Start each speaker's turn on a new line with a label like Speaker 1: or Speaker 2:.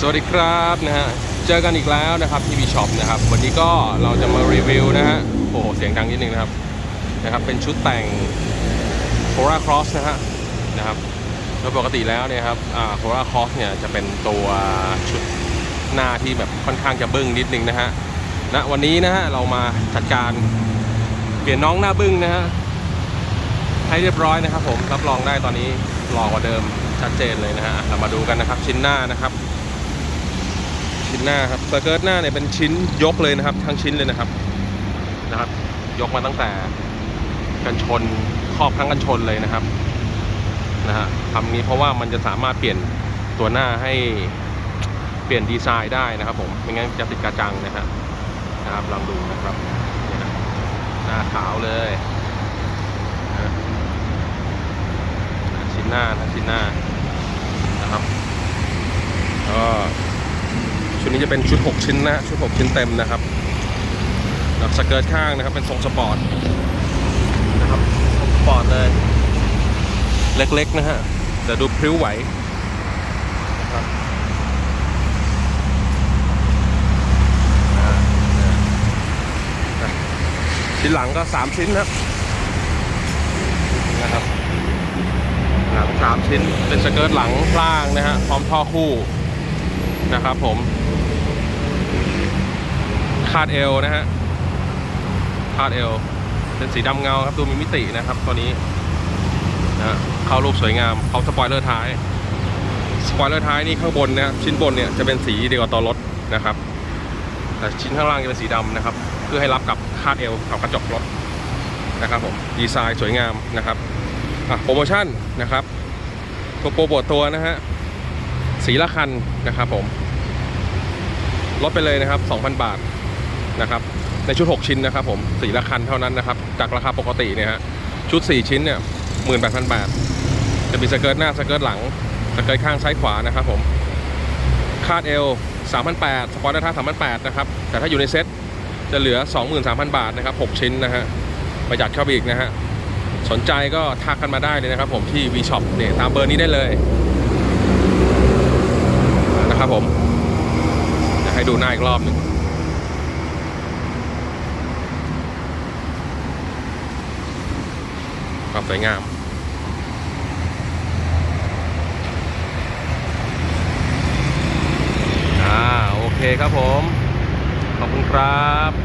Speaker 1: สวัสดีครับนะฮะเจอกันอีกแล้วนะครับที่บีช็อปนะครับวันนี้ก็เราจะมารีวิวนะฮะโอ้โหเสียงดังนิดนึงนะครับนะครับ เป็นชุดแต่ง c o r a Cross นะฮะนะครับโดยปกติแล้วเนี่ยครับอ่า c o r a Cross เนี่ยจะเป็นตัวชุดหน้าที่แบบค่อนข้างจะบึ้งนิดนึงนะฮะณวันนี้นะฮะเรามาจัดการเปลี่ยนน้องหน้าบึ้งนะฮะให้เรียบร้อยนะครับ ผมรับรองได้ตอนนี้หล่อกว่าเดิมชัดเจนเลยนะฮะเรามาดูกันนะครับชิ้นหน้านะครับ ชิ้นหน้าครับสเกิร์ตหน้าเนี่ยเป็นชิ้นยกเลยนะครับ ทั้งชิ้นเลยนะครับนะครับ ยกมาตั้งแต่กันชนครอบทั้งกันชนเลยนะครับนะฮะทำนี้เพราะว่ามันจะสามารถเปลี่ยนตัวหน้าให้เปลี่ยนดีไซน์ได้นะครับ ผมไม่งั้นจะติดกระจังนะฮะนะครับลองดูนะครับหน้าขาวเลยนะชิ้นหน้านะชิ้นหน้านะครับก็ ชุ ดนี้จะเป็นชุด 6 ชิ้นนะชุด 6 ชิ้นเต็มนะครับแล้วสเกิร์ตข้างนะครับเป็นทรงสปอร์ตนะครับทรงสปอร์ตเลย เล็กๆนะฮะแต่ดูพริ้วไหวนะครับชิ้นหลังก็ 3 ชิ้นนะครับนะครับหลัง3ชิ้นเป็นสเกิร์ตหลังล่างนะฮะพร้อมท่อคู่นะครับผม คาดเอวนะฮะคาดเอวเป็นสีดำเงาครับดูมีมิตินะครับตัวนี้นะฮะเข้ารูปสวยงามเขาสปอยเลอร์ท้าย สปอยเลอร์ท้ายนี่ข้างบนนี่ยชิ้นบนเนี่ยจะเป็นสีเดียวกับตัวรถนะครับ แต่ชิ้นข้างล่างจะเป็นสีดำนะครับ เพื่อให้รับกับคาดเอวกับกระจกรถนะครับผมดีไซน์สวยงามนะครับโปรโมชั่นนะครับตัวโปรโมทตัวนะฮะสีละคันนะครับผม ลดไปเลยนะครับ 2,000 บาทนะครับ ในชุด 6 ชิ้นนะครับผมสีละคันเท่านั้นนะครับ จากราคาปกติเนี่ยฮะชุด 4 ชิ้นเนี่ย18,000บาท จะมีสเกิร์ตหน้าสเกิร์ตหลังสเกิร์ตข้างซ้ายขวานะครับผมคาดเอว3,800สปอร์ตได้ท่า3,800นะครับ แต่ถ้าอยู่ในเซ็ตจะเหลือ 23,000 บาทนะครับ 6 ชิ้นนะฮะประหยัดเข้าไปอีกนะฮะสนใจก็ทักกันมาได้เลยนะครับผมที่ V-Shop เนี่ยตามเบอร์นี้ได้เลยนะครับผม จะให้ ดูหน้าอีกรอบหนึ่งความสวยงามอ่าโอเคครับผม ขอบคุณครับ